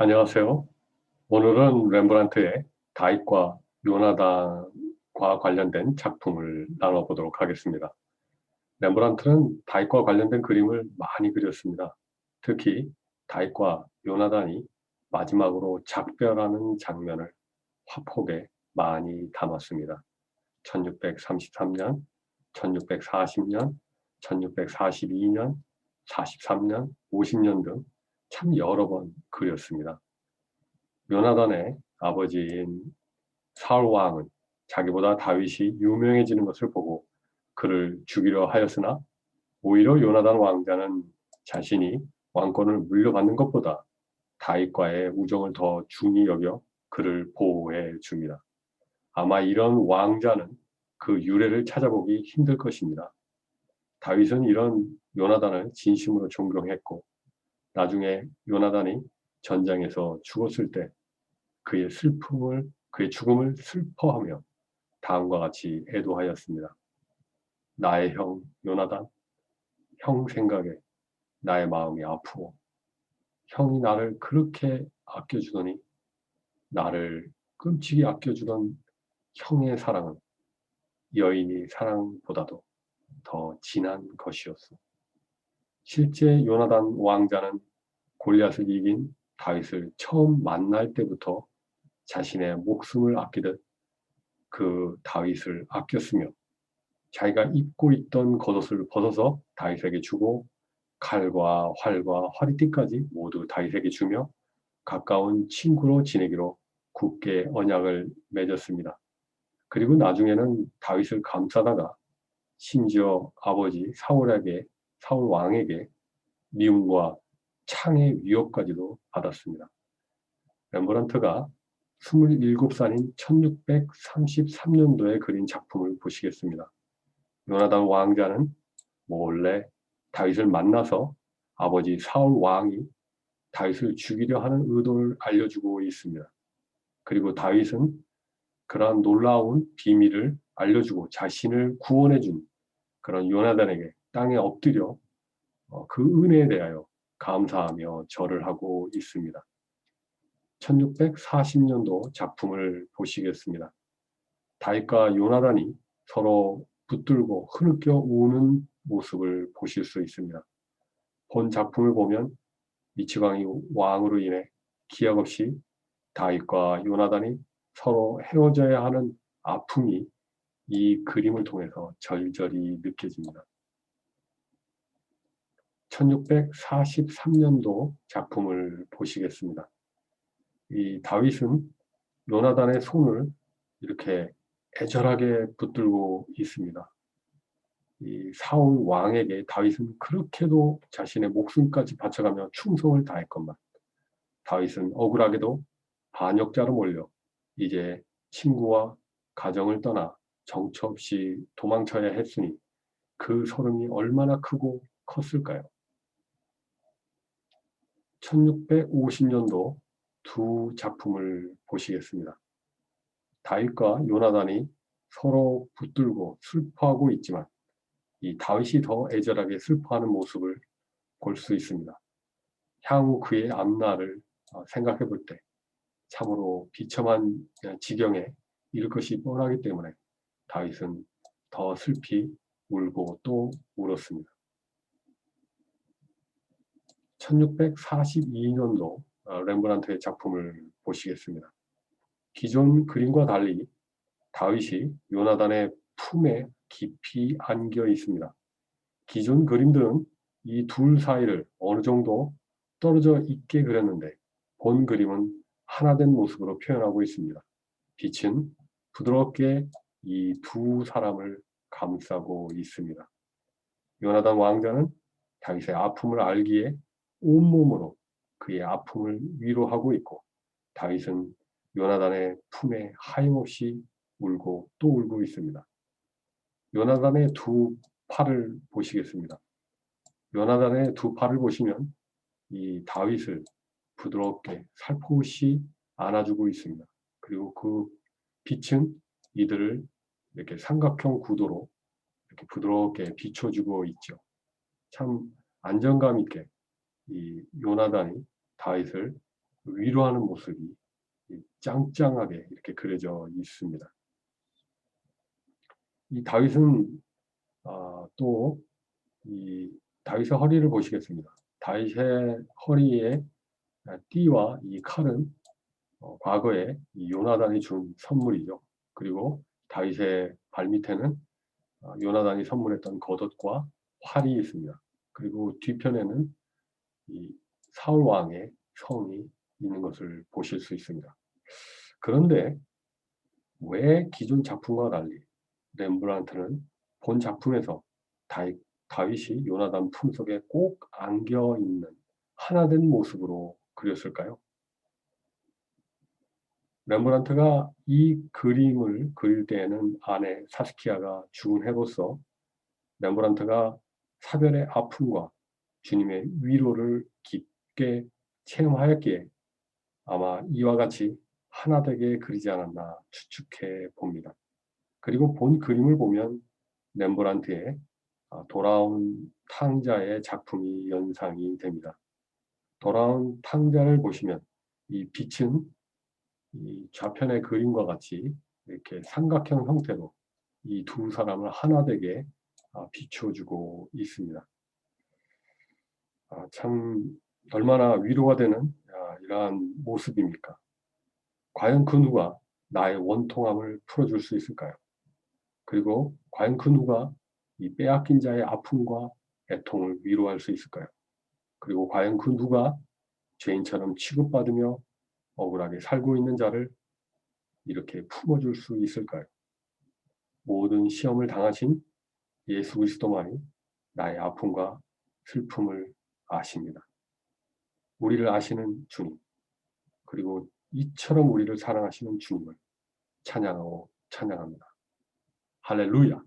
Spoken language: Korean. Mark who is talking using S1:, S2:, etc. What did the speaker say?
S1: 안녕하세요. 오늘은 렘브란트의 다윗과 요나단과 관련된 작품을 나눠보도록 하겠습니다. 렘브란트는 다윗과 관련된 그림을 많이 그렸습니다. 특히 다윗과 요나단이 마지막으로 작별하는 장면을 화폭에 많이 담았습니다. 1633년, 1640년, 1642년, 43년, 50년 등 참 여러 번 그렸습니다. 요나단의 아버지인 사울 왕은 자기보다 다윗이 유명해지는 것을 보고 그를 죽이려 하였으나 오히려 요나단 왕자는 자신이 왕권을 물려받는 것보다 다윗과의 우정을 더 중히 여겨 그를 보호해 줍니다. 아마 이런 왕자는 그 유래를 찾아보기 힘들 것입니다. 다윗은 이런 요나단을 진심으로 존경했고 나중에 요나단이 전장에서 죽었을 때 그의 슬픔을 그의 죽음을 슬퍼하며 다음과 같이 애도하였습니다. 나의 형 요나단 형 생각에 나의 마음이 아프고 형이 나를 그렇게 아껴주더니 나를 끔찍이 아껴주던 형의 사랑은 여인이 사랑보다도 더 진한 것이었어. 실제 요나단 왕자는 골리앗을 이긴 다윗을 처음 만날 때부터 자신의 목숨을 아끼듯 그 다윗을 아꼈으며 자기가 입고 있던 겉옷을 벗어서 다윗에게 주고 칼과 활과 화리띠까지 모두 다윗에게 주며 가까운 친구로 지내기로 굳게 언약을 맺었습니다. 그리고 나중에는 다윗을 감싸다가 심지어 아버지 사울에게 사울 왕에게 미움과 창의 위협까지도 받았습니다. 렘브란트가 27살인 1633년도에 그린 작품을 보시겠습니다. 요나단 왕자는 몰래 다윗을 만나서 아버지 사울 왕이 다윗을 죽이려 하는 의도를 알려주고 있습니다. 그리고 다윗은 그러한 놀라운 비밀을 알려주고 자신을 구원해준 그런 요나단에게 땅에 엎드려 어, 그 은혜에 대하여 감사하며 절을 하고 있습니다. 1640년도 작품을 보시겠습니다. 다윗과 요나단이 서로 붙들고 흐느껴 우는 모습을 보실 수 있습니다. 본 작품을 보면 미치광이 왕으로 인해 기약 없이 다윗과 요나단이 서로 헤어져야 하는 아픔이 이 그림을 통해서 절절히 느껴집니다. 1643년도 작품을 보시겠습니다. 이 다윗은 요나단의 손을 이렇게 애절하게 붙들고 있습니다. 이 사울 왕에게 다윗은 그렇게도 자신의 목숨까지 바쳐가며 충성을 다했건만 다윗은 억울하게도 반역자로 몰려 이제 친구와 가정을 떠나 정처 없이 도망쳐야 했으니 그 소름이 얼마나 크고 컸을까요? 1650년도 두 작품을 보시겠습니다. 다윗과 요나단이 서로 붙들고 슬퍼하고 있지만 이 다윗이 더 애절하게 슬퍼하는 모습을 볼 수 있습니다. 향후 그의 앞날을 어, 생각해 볼 때 참으로 비참한 지경에 이를 것이 뻔하기 때문에 다윗은 더 슬피 울고 또 울었습니다. 1642년도 어, 렘브란트의 작품을 보시겠습니다. 기존 그림과 달리 다윗이 요나단의 품에 깊이 안겨 있습니다. 기존 그림들은 이 둘 사이를 어느 정도 떨어져 있게 그렸는데 본 그림은 하나된 모습으로 표현하고 있습니다. 빛은 부드럽게 이 두 사람을 감싸고 있습니다. 요나단 왕자는 다윗의 아픔을 알기에 온몸으로 그의 아픔을 위로하고 있고 다윗은 요나단의 품에 하염없이 울고 또 울고 있습니다. 요나단의 두 팔을 보시겠습니다. 요나단의 두 팔을 보시면 이 다윗을 부드럽게 살포시 안아주고 있습니다. 그리고 그 빛은 이들을 이렇게 삼각형 구도로 이렇게 부드럽게 비춰주고 있죠. 참 안정감 있게 이 요나단이 다윗을 위로하는 모습이 이 짱짱하게 이렇게 그려져 있습니다. 이 다윗은 아, 또이 다윗의 허리를 보시겠습니다. 다윗의 허리에 띠와 이 칼은 어, 과거에 이 요나단이 준 선물이죠. 그리고 다윗의 발밑에는 아, 요나단이 선물했던 겉옷과 활이 있습니다. 그리고 뒤편에는 이 사울 왕의 성이 있는 것을 보실 수 있습니다. 그런데 왜 기존 작품과 달리 렘브란트는 본 작품에서 다윗, 다윗이 요나단 품속에 꼭 안겨 있는 하나된 모습으로 그렸을까요? 렘브란트가 이 그림을 그릴 때에는 아내 사스키아가 죽은 해로서 렘브란트가 사별의 아픔과 주님의 위로를 깊게 체험하였기에 아마 이와 같이 하나 되게 그리지 않았나 추측해 봅니다. 그리고 본 그림을 보면 렘브란트의 아, 돌아온 탕자의 작품이 연상이 됩니다. 돌아온 탕자를 보시면 이 빛은 이 좌편의 그림과 같이 이렇게 삼각형 형태로 이 두 사람을 하나 되게 아, 비춰주고 있습니다. 아, 참 얼마나 위로가 되는 아, 이러한 모습입니까? 과연 그 누가 나의 원통함을 풀어줄 수 있을까요? 그리고 과연 그 누가 이 빼앗긴 자의 아픔과 애통을 위로할 수 있을까요? 그리고 과연 그 누가 죄인처럼 취급받으며 억울하게 살고 있는 자를 이렇게 품어줄 수 있을까요? 모든 시험을 당하신 예수 그리스도만이 나의 아픔과 슬픔을 아십니다. 우리를 아시는 주님, 그리고 이처럼 우리를 사랑하시는 주님을 찬양하고 찬양합니다. 할렐루야!